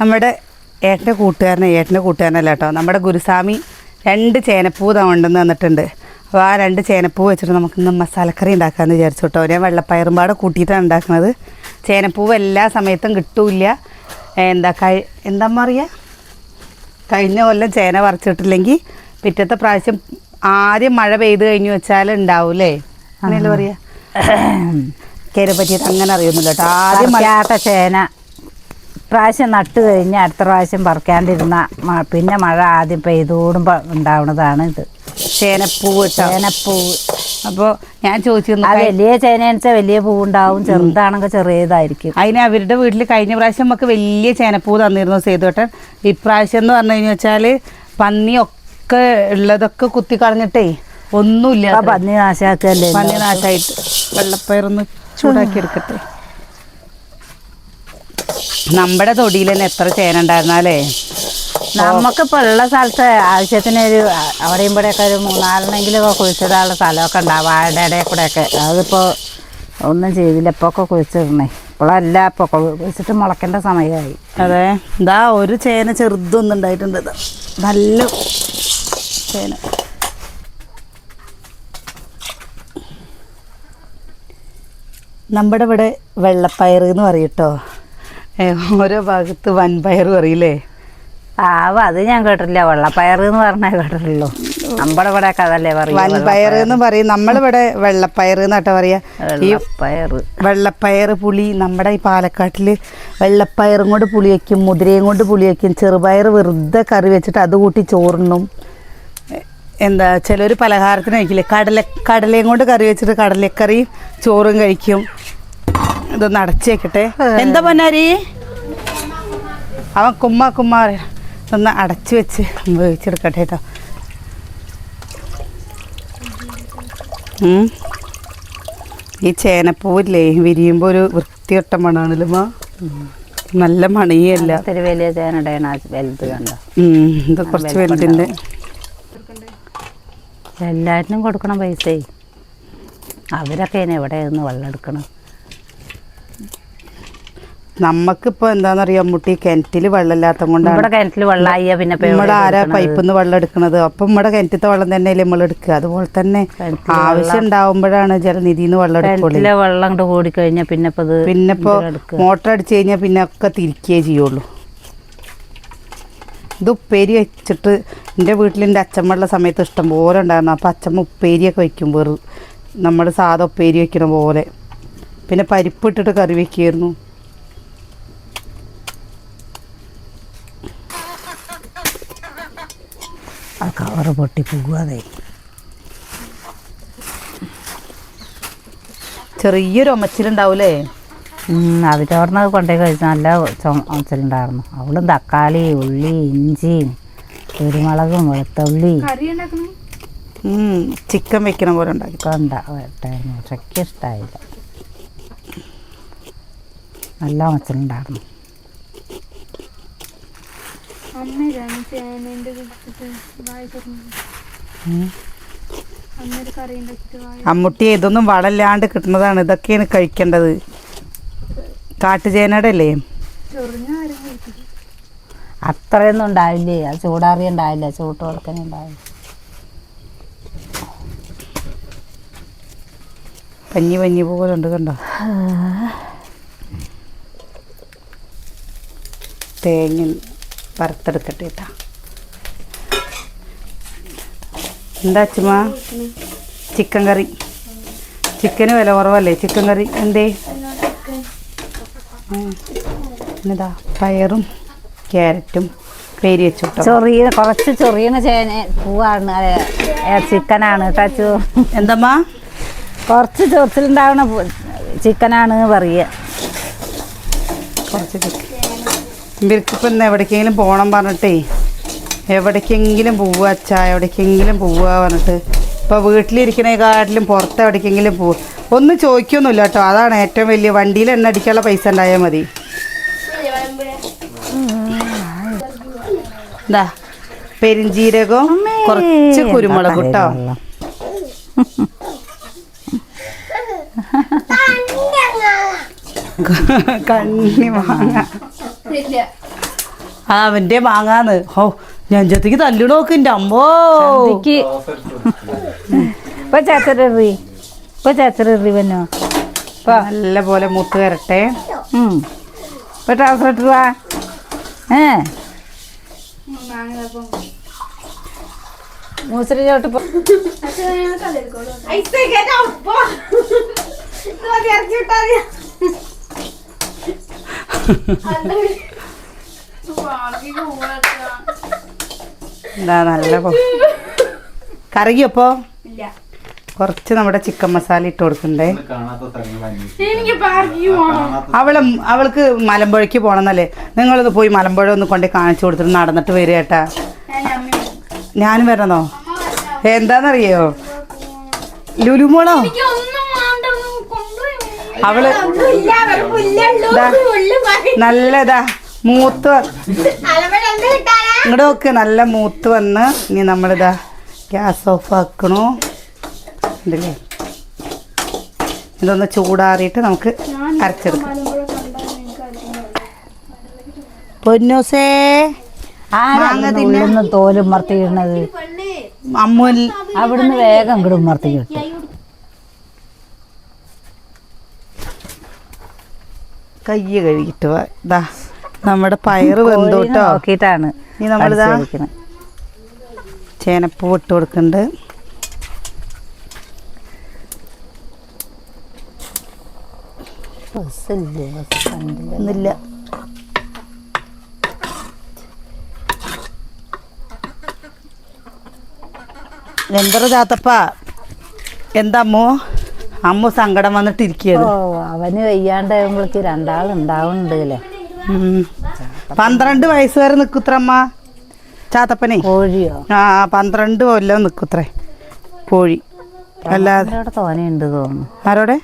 നമ്മുടെ ഏട്ടന്റെ കൂട്ടുകാരനെ ഏട്ടന്റെ കൂട്ടുകാരനല്ല കേട്ടോ. നമ്മുടെ ഗുരുസ്വാമി രണ്ട് ചേനപ്പൂ കൊണ്ടുവന്ന് തന്നിട്ടുണ്ട്. അപ്പോൾ ആ രണ്ട് ചേനപ്പൂ വെച്ചിട്ട് നമുക്ക് ഇന്ന് മസാലക്കറി ഉണ്ടാക്കാമെന്ന് വിചാരിച്ചു കേട്ടോ. ഞാൻ വെള്ളപ്പയറും പാടെ കൂട്ടിയിട്ടാണ് ഉണ്ടാക്കുന്നത്. ചേനപ്പൂവ് എല്ലാ സമയത്തും കിട്ടൂല്ല. എന്താ കഴി എന്താ പറയുക കഴിഞ്ഞ കൊല്ലം ചേന പറിച്ചിട്ടില്ലെങ്കിൽ പിറ്റത്തെ പ്രാവശ്യം ആദ്യം മഴ പെയ്ത് കഴിഞ്ഞു വെച്ചാൽ ഉണ്ടാവൂലേ? അങ്ങനെയല്ലേ പറയുക കേരെ പറ്റിയിട്ട് അങ്ങനെ അറിയുന്നില്ല കേട്ടോ. ആദ്യം മഴ ചേന. പ്രാവശ്യം നട്ട് കഴിഞ്ഞ് അടുത്ത പ്രാവശ്യം പറിക്കാണ്ടിരുന്ന പിന്നെ മഴ ആദ്യം പെയ്തോടുമ്പോൾ ഉണ്ടാവുന്നതാണ് ഇത്. ചേനപ്പൂവ് ചേനപ്പൂവ് അപ്പോൾ ഞാൻ ചോദിച്ചിരുന്നു വലിയ ചേന വെച്ചാൽ വലിയ പൂവുണ്ടാവും ചെറുതാണെങ്കിൽ ചെറിയതായിരിക്കും. അതിന് അവരുടെ വീട്ടിൽ കഴിഞ്ഞ പ്രാവശ്യം നമുക്ക് വലിയ ചേനപ്പൂ തന്നിരുന്നു സേതുവട്ടൻ. ഇപ്രാവശ്യം എന്ന് പറഞ്ഞു കഴിഞ്ഞു വെച്ചാൽ പന്നിയൊക്കെ ഉള്ളതൊക്കെ കുത്തി കളഞ്ഞിട്ടേ ഒന്നുമില്ല പന്നി നാശാക്കല്ലേ പന്നി നാശമായിട്ട് വെള്ളപ്പയറൊന്ന് ചൂടാക്കി എടുക്കട്ടെ. നമ്മുടെ തൊടിയിൽ തന്നെ എത്ര ചേന ഉണ്ടായിരുന്നാലേ? നമുക്കിപ്പോൾ ഉള്ള സ്ഥലത്ത് ആവശ്യത്തിന് ഒരു അവിടെയും ഇവിടെയൊക്കെ ഒരു മൂന്നാലെണ്ണെങ്കിലും ഒക്കെ കുഴിച്ചിടാനുള്ള സ്ഥലമൊക്കെ ഉണ്ടാവും വാഴയുടെ ഇടയിൽ ഒക്കെ അതിപ്പോൾ ഒന്നും ചെയ്തില്ല ഇപ്പോൾ ഒക്കെ കുഴിച്ചിടണേ. ഇപ്പോഴല്ല ഇപ്പോൾ കുഴിച്ചിട്ട് മുളയ്ക്കേണ്ട സമയമായി. അതെ. ഇതാ ഒരു ചേന ചെറുതൊന്നും ഉണ്ടായിട്ടുണ്ട്. നല്ല ചേന. നമ്മുടെ ഇവിടെ വെള്ളപ്പയർ എന്ന് പറയും കേട്ടോ. ഓരോ ഭാഗത്ത് വൻപയർ പറയില്ലേ? ആവ അത് ഞാൻ കേട്ടില്ല വെള്ളപ്പയർ എന്ന് പറഞ്ഞാൽ കേട്ടിട്ടുള്ളൂ. നമ്മുടെ ഇവിടെ അതല്ലേ പറയും വൻപയർ എന്ന് പറയും. നമ്മളിവിടെ വെള്ളപ്പയർ എന്നാട്ടോ പറയാ. പയർ വെള്ളപ്പയർ. വെള്ളപ്പയർ പുളി നമ്മുടെ ഈ പാലക്കാട്ടിൽ വെള്ളപ്പയറും കൊണ്ട് പുളി വയ്ക്കും മുതിരയും കൊണ്ട് പുളി വയ്ക്കും ചെറുപയർ വെറുതെ കറി വെച്ചിട്ട് അത് കൂട്ടി ചോറിനും എന്താ ചിലർ പലഹാരത്തിന് കഴിക്കില്ലേ? കടല കടലയും കൊണ്ട് കറി വെച്ചിട്ട് കടലക്കറിയും ചോറും കഴിക്കും. ഇതൊന്ന് അടച്ചേക്കട്ടെ. എന്താ പൊന്നാരി? അവൻ കുമ്മ കുമ്മ പറയാ. ഒന്ന് അടച്ചു വെച്ച് വേവിച്ചെടുക്കട്ടെ കേട്ടോ. ഈ ചേനപ്പൂവില്ലേ വിരിയുമ്പോൾ ഒരു വൃത്തിയൊട്ട മണാണല്ലോ നല്ല മണിയല്ല. വലിയ ചേനടയാണ് വലുത് കണ്ടോ? ഇത് കുറച്ച് വലുതിന്റെ. എല്ലാറ്റിനും കൊടുക്കണം പൈസ. അവരൊക്കെ എവിടെയായിരുന്നു എവിടെ നിന്ന് വെള്ളം എടുക്കണം നമുക്കിപ്പോൾ എന്താണെന്നറിയാം മുട്ടി കിണറ്റിൽ വെള്ളമില്ലാത്ത ഇവിടെ കൊണ്ടാണ് കിണറ്റിൽ വെള്ളമായി പിന്നെ നമ്മുടെ ആരാ? പൈപ്പിൽ നിന്ന് വെള്ളം എടുക്കുന്നത് അപ്പൊ നമ്മുടെ കിണറ്റത്തെ വെള്ളം തന്നെ തന്നെയല്ലേ നമ്മൾ എടുക്കുക. അതുപോലെ തന്നെ ആവശ്യം ഉണ്ടാവുമ്പോഴാണ് ജലനിധിയിൽ നിന്ന് വെള്ളം എടുക്കുള്ളൂ. വെള്ളം കൊണ്ട് കൂടിക്കഴിഞ്ഞാൽ പിന്നെ പിന്നെ ഇപ്പോൾ മോട്ടർ അടിച്ചു കഴിഞ്ഞാൽ പിന്നെ ഒക്കെ തിരിക്കുകയേ ചെയ്യുള്ളൂ. ഇത് ഉപ്പേരി വെച്ചിട്ട് എന്റെ വീട്ടിൽ എന്റെ അച്ഛമ്മയുള്ള സമയത്ത് ഇഷ്ടം പോലെ ഉണ്ടായിരുന്നു. അപ്പോൾ അച്ഛമ്മ ഉപ്പേരിയൊക്കെ വെക്കും വെറു നമ്മൾ സാധാ ഉപ്പേരി വെക്കണ പോലെ. പിന്നെ പരിപ്പ് ഇട്ടിട്ട് കറി വെക്കുമായിരുന്നു കവറ് പൊട്ടി പോകാതെ ചെറിയൊരു ഒമച്ചിലുണ്ടാവൂലേ? അവരോർന്ന് കൊണ്ടേ കഴിച്ച നല്ല ചുമച്ചിലുണ്ടായിരുന്നു അവളും തക്കാളി ഉള്ളി ഇഞ്ചി കുരുമുളകും വെളുത്തുള്ളി. ചിക്കൻ വെക്കണ പോലെ ഉണ്ടാക്കി. ഉണ്ടായിരുന്നു പക്ഷെ ഇഷ്ടമായില്ല നല്ല മച്ചിലുണ്ടായിരുന്നു അമ്മയിലാണ് ചേനേന്റെ എടുത്തിട്ട് വായ തുറന്നത് അമ്മയൊരു കറി ഉണ്ടാക്കിയിട്ട് വായ അമ്മുട്ടി ഇതൊന്നും വളല്ലാണ്ട് കിട്ടുന്നതാണ്. ഇതൊക്കെയാണ് കഴിക്കേണ്ടത്. കാട്ടുചേനയുടെ അല്ലേ? ചൊറിഞ്ഞ ആരും കഴിക്കില്ല. അത്രയൊന്നും ഉണ്ടാവില്ലേ? അത് ചൂടാറി ഉണ്ടാവില്ല? ചൂട്ട് കൊടുക്കാൻ ഉണ്ടാവില്ല? പഞ്ഞി പഞ്ഞി പോലെ ഉണ്ട് കണ്ടോ? തേങ്ങ വറുത്തെടുക്കട്ടെ കേട്ടോ എന്താ അച്ഛമ്മ? ചിക്കൻ കറി. ചിക്കന് വില കുറവല്ലേ? ചിക്കൻ കറി എന്തേ? എന്താ പയറും ക്യാരറ്റും പേര് വെച്ചു ചെറിയ ചൊറിയ കുറച്ച് ചൊറിയണ ചേന പൂവാണ്. ചിക്കനാണ് ടച്ചു എന്തമ്മാ? കുറച്ച് ചൊറിച്ചിലുണ്ടാവണ ചിക്കനാണ് പറയുക കുറച്ച് ചിക്കൻ. ഇവർക്കിപ്പോൾ ഇന്ന് എവിടേക്കെങ്കിലും പോകണം പറഞ്ഞിട്ടേ എവിടേക്കെങ്കിലും പോവുക അച്ഛാ എവിടേക്കെങ്കിലും പോവുക പറഞ്ഞിട്ട്. ഇപ്പോൾ വീട്ടിലിരിക്കണേക്കാട്ടിലും പുറത്ത് എവിടേക്കെങ്കിലും പോവുക ഒന്നും ചോദിക്കൊന്നുമില്ല കേട്ടോ. അതാണ് ഏറ്റവും വലിയ വണ്ടിയിൽ എണ്ണ അടിക്കാനുള്ള പൈസ ഉണ്ടായാൽ മതി. എന്താ പെരിഞ്ചീരകം കുറച്ച് കുരുമുളക് കേട്ടോ കണ്ണി ഇല്ല ആ അവന്റെ മാങ്ങാന്ന്. ഹോ നെഞ്ചത്തേക്ക് തല്ലു നോക്കിന്റെ അമ്മോ. സന്ധ്യക്ക് ഇപ്പൊ ചേച്ചറി ഇപ്പൊ ചേച്ചറി വന്നോ ഇപ്പൊ. നല്ല പോലെ മുത്ത് വരട്ടെ. ഉം. ഇപ്പൊ ട്രൗസർ ഇട്ട് വാ. ഏ? മൂസരി ചോട്ട് പോ. എന്താ നല്ല പോ- കറിയപ്പോ കുറച്ച് നമ്മുടെ ചിക്കൻ മസാല ഇട്ട് കൊടുക്കണ്ടേ? അവൾ അവൾക്ക് മലമ്പുഴയ്ക്ക് പോണെന്നല്ലേ? നിങ്ങളൊന്ന് പോയി മലമ്പുഴ ഒന്ന് കൊണ്ടേ കാണിച്ചു കൊടുത്തിട്ട് നടന്നിട്ട് വരിക കേട്ടാ. ഞാൻ അമ്മ ഞാനും വരണോ? എന്താന്നറിയോ? ലുലുമോളോ എനിക്ക് ഒന്നും വേണ്ട ഒന്ന് കൊണ്ടുപോയി അവൾ നല്ലതാ മൂത്ത് ഇങ്ങോട്ട് നോക്ക് നല്ല മൂത്ത് വന്ന് ഇനി നമ്മളിതാ ഗ്യാസ് ഓഫ് ആക്കണു. ഉണ്ടല്ലേ ഇതൊന്ന് ചൂടാറിയിട്ട് നമുക്ക് അരച്ചെടുക്കാം. പൊന്നൂസേ തോൽ ഉമ്മർത്തിയിടുന്നത് അമ്മുൽ അവിടുന്ന് വേഗം ഇങ്ങോട്ട് മർത്തി കിട്ടും കയ്യ് കഴുകിട്ട് ഇതാ നമ്മുടെ പയറ് വെന്തോട്ടോ നോക്കിയിട്ടാണ് ഇനി നമ്മളിതാ. ചേനപ്പൂ ഇട്ട് കൊടുക്കുന്നുണ്ട് ബസ്സില്ലേ, ബസ് കണ്ടില്ല. ഒന്നില്ല എന്തൊരു ചാത്തപ്പ എന്താ അമ്മു സങ്കടം വന്നിട്ട് ഓ ഇരിക്കുകയാണ് അവന് വയ്യാണ്ടാകുമ്പോഴേക്ക് രണ്ടാളുണ്ടാവുന്നുണ്ട് അല്ലേ ഉം. പന്ത്രണ്ട് വയസ്സ് വരെ നിൽക്കുത്രമ്മ ചാത്തപ്പനെ? കോഴിയോ? ആ പന്ത്രണ്ട് കൊല്ലം നിക്കുത്രേ കോഴി. അല്ലാതെ അവിടെ തോനെയുണ്ട് തോന്നുന്നു. ആരോടെ?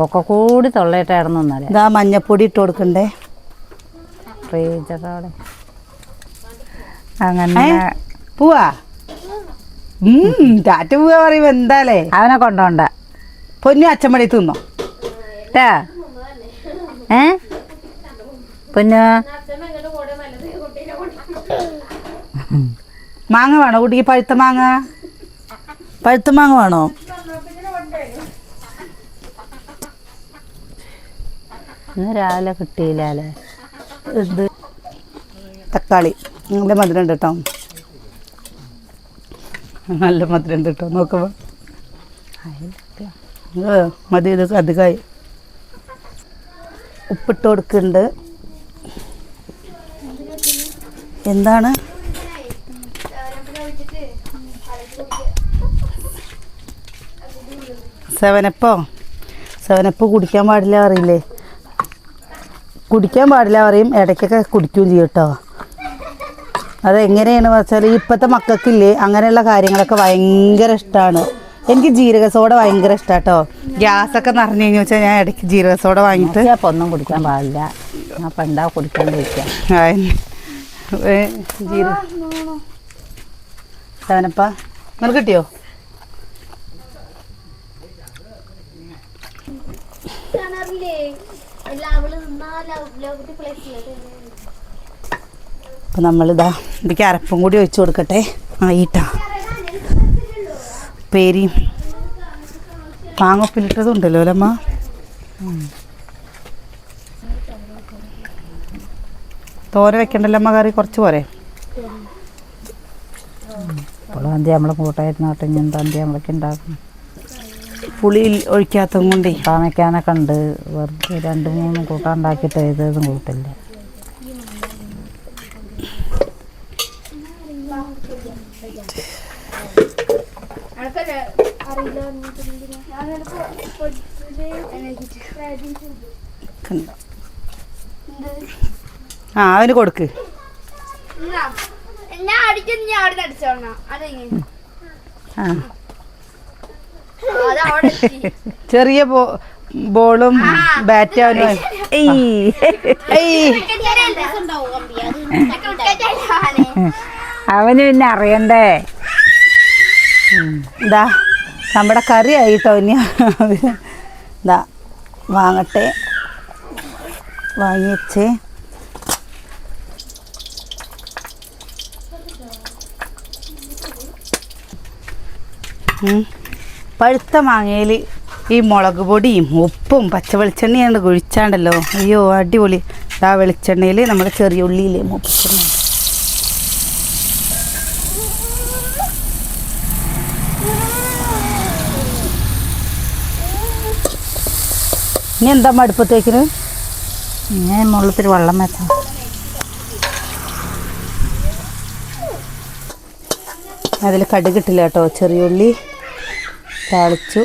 ഒക്കെ കൂടി തൊള്ളയിട്ടായിരുന്നു ഇതാ മഞ്ഞപ്പൊടി ഇട്ട് കൊടുക്കണ്ടേ? ഫ്രീജറോടെ അങ്ങനെ പൂവാ പോവാ? ഉം ടാറ്റ പോവാ പറയുമ്പോ എന്താലേ അവനെ കൊണ്ടോണ്ട. പൊന്നു അച്ഛമ്മടി തിന്നോ? ട്ടാ. ഏ? പൊന്നു. മാങ്ങ വേണോ കുട്ടിക്ക്? പഴുത്ത മാങ്ങ? പഴുത്ത മാങ്ങ വേണോ? ഇന്ന് രാവിലെ കിട്ടിയില്ലേ ഇത് തക്കാളി. നല്ല മധുരം ഉണ്ട് കേട്ടോ. നല്ല മധുരം ഉണ്ട് കേട്ടോ. നോക്കുമ്പോ. മതി ഇത് അധികമായി ഉപ്പിട്ട് കൊടുക്കുന്നുണ്ട്. എന്താണ്? സെവനപ്പോ? സെവനപ്പ് കുടിക്കാൻ പാടില്ല അറിയില്ലേ? കുടിക്കാൻ പാടില്ല പറയും. ഇടയ്ക്കൊക്കെ കുടിക്കുകയും ചെയ്യും കേട്ടോ. അതെങ്ങനെയാണെന്ന് വെച്ചാൽ ഇപ്പോഴത്തെ മക്കൾക്കില്ലേ അങ്ങനെയുള്ള കാര്യങ്ങളൊക്കെ ഭയങ്കര ഇഷ്ടമാണ് എനിക്ക് ജീരക സോഡ ഭയങ്കര ഇഷ്ടാട്ടോ. ഗ്യാസ് ഒക്കെ നിറഞ്ഞു കഴിഞ്ഞു വെച്ചാൽ ഞാൻ ഇടയ്ക്ക് ജീരക സോഡ വാങ്ങിയിട്ട് അപ്പൊ ഒന്നും കുടിക്കാൻ പാടില്ല. അപ്പൊ എന്താ കുടിക്കാൻ കഴിക്കാം ജീരക സെവനപ്പ നിനക്ക് കിട്ടിയോ? അപ്പം നമ്മളിതാ ഇതിക്ക് അരപ്പും കൂടി ഒഴിച്ചു കൊടുക്കട്ടെ? ആയിട്ടാ പേരി മാങ്ങൊപ്പിലിട്ടതും ഉണ്ടല്ലോ അല്ലമ്മ തോര വെക്കണ്ടല്ലോ അമ്മ കറി? കുറച്ച് പോരെ. നമ്മൾ നമ്മളെ കൂട്ടായിരുന്നോട്ടെ എന്താ അന്തി നമ്മളൊക്കെ ഉണ്ടാക്കും പുളി ഒഴിക്കാത്തതും കൊണ്ടേ. താമയ്ക്കാനൊക്കെ ഉണ്ട്. വെറുതെ രണ്ട് മൂന്ന് കൂട്ടാൻ ഉണ്ടാക്കിയിട്ട് കൂട്ടില്ല എനിക്കല്ലേ അറിയില്ല ഞാൻ കണ്ടോ. ആ അവന് കൊടുക്ക്. ചെറിയ ബോളും ബാറ്റും. അവന് പിന്നെ അറിയണ്ടേ? എന്താ നമ്മുടെ കറി ആയിട്ടോ ഇനി ഇതാ വാങ്ങട്ടെ. വാങ്ങിച്ച് പഴുത്ത മാങ്ങയിൽ ഈ മുളക് പൊടിയും ഉപ്പും പച്ചവെളിച്ചെണ്ണയാണ് കുഴിച്ചാണ്ടല്ലോ. അയ്യോ അടിപൊളി. ആ വെളിച്ചെണ്ണയിൽ നമ്മൾ ചെറിയ ഉള്ളിയിൽ മുപ്പിച്ചിട്ടുണ്ട് ഇനി എന്താ മടുപ്പത്തേക്കിന്? ഞാൻ മുള്ളത്തിൽ വെള്ളം വെച്ചാൽ അതിൽ കടുകിട്ടില്ല കേട്ടോ. ചെറിയ ഉള്ളി താളിച്ചു.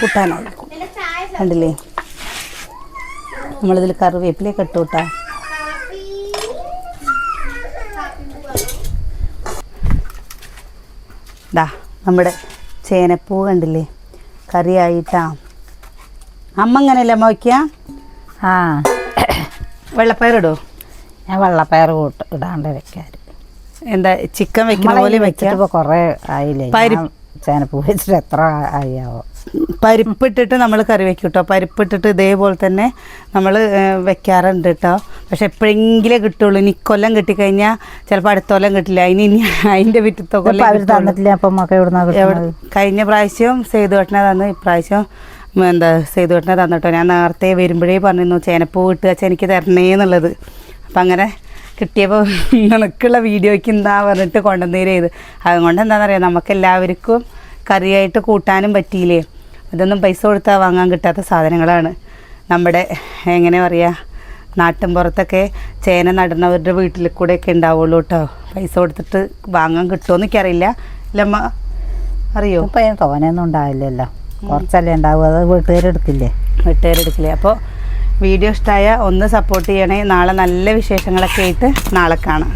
കൂട്ടാനായി കണ്ടില്ലേ? നമ്മളിതിൽ കറിവേപ്പിലേക്ക് ഇട്ടു കൂട്ടാ. ദാ നമ്മുടെ ചേനപ്പൂ കണ്ടില്ലേ? കറിയായിട്ടാ. അമ്മ അങ്ങനെയല്ലേ അമ്മ വയ്ക്കുക ആ വെള്ളപ്പയറിടോ ഞാൻ വെള്ളപ്പയർ കൂട്ട് ഇടാണ്ട് വെക്കാൻ എന്താ ചിക്കൻ വെക്കുന്ന പോലെ വെച്ചിട്ട് കുറേ ആയില്ലേ? ചേനപ്പൂ വെച്ചിട്ട് എത്ര ആയാവോ പരിപ്പിട്ടിട്ട് നമ്മൾ കറി വെക്കും കേട്ടോ പരിപ്പിട്ടിട്ട് ഇതേപോലെ തന്നെ നമ്മൾ വെക്കാറുണ്ട് കേട്ടോ പക്ഷെ എപ്പോഴെങ്കിലും കിട്ടുള്ളൂ. ഇനി കൊല്ലം കിട്ടിക്കഴിഞ്ഞാൽ ചിലപ്പോൾ അടുത്ത കൊല്ലം കിട്ടില്ല. അതിന് ഇനി അതിന്റെ വിറ്റത്തെ കൊല്ലം കഴിഞ്ഞ പ്രാവശ്യം സേതുവട്ടനെ തന്നു. ഇപ്രാവശ്യം എന്താ എന്താ സേതുവട്ടനെ തന്നിട്ടോ ഞാൻ നേരത്തെ വരുമ്പോഴേ പറഞ്ഞിരുന്നു ചേനപ്പൂ കിട്ടുക എനിക്ക് തരണേ എന്നുള്ളത്. അപ്പം അങ്ങനെ കിട്ടിയപ്പോൾ നിനക്കുള്ള വീഡിയോയ്ക്ക് എന്താ പറഞ്ഞിട്ട് കൊണ്ടുവന്നേരെ ചെയ്ത് അതുകൊണ്ട് എന്താണെന്നറിയാം നമുക്ക് എല്ലാവർക്കും കറിയായിട്ട് കൂട്ടാനും പറ്റിയില്ലേ? ഇതൊന്നും പൈസ കൊടുത്താൽ വാങ്ങാൻ കിട്ടാത്ത സാധനങ്ങളാണ്. നമ്മുടെ എങ്ങനെ പറയുക നാട്ടിൻ പുറത്തൊക്കെ ചേന നടുന്നവരുടെ വീട്ടിൽ കൂടെയൊക്കെ ഉണ്ടാവുള്ളൂ കേട്ടോ പൈസ കൊടുത്തിട്ട് വാങ്ങാൻ കിട്ടുമോ എനിക്കറിയില്ല. ഇല്ലമ്മ അറിയോ? ഇപ്പം തോനെയൊന്നും ഉണ്ടാവില്ലല്ലോ. കുറച്ചല്ലേ ഉണ്ടാവും അത് വീട്ടുകാരെടുക്കില്ലേ വീട്ടുകാരെടുക്കില്ലേ അപ്പോൾ വീഡിയോ ഇഷ്ടമായ ഒന്ന് സപ്പോർട്ട് ചെയ്യണേ. നാളെ നല്ല വിശേഷങ്ങളൊക്കെ ആയിട്ട് നാളെ കാണാം.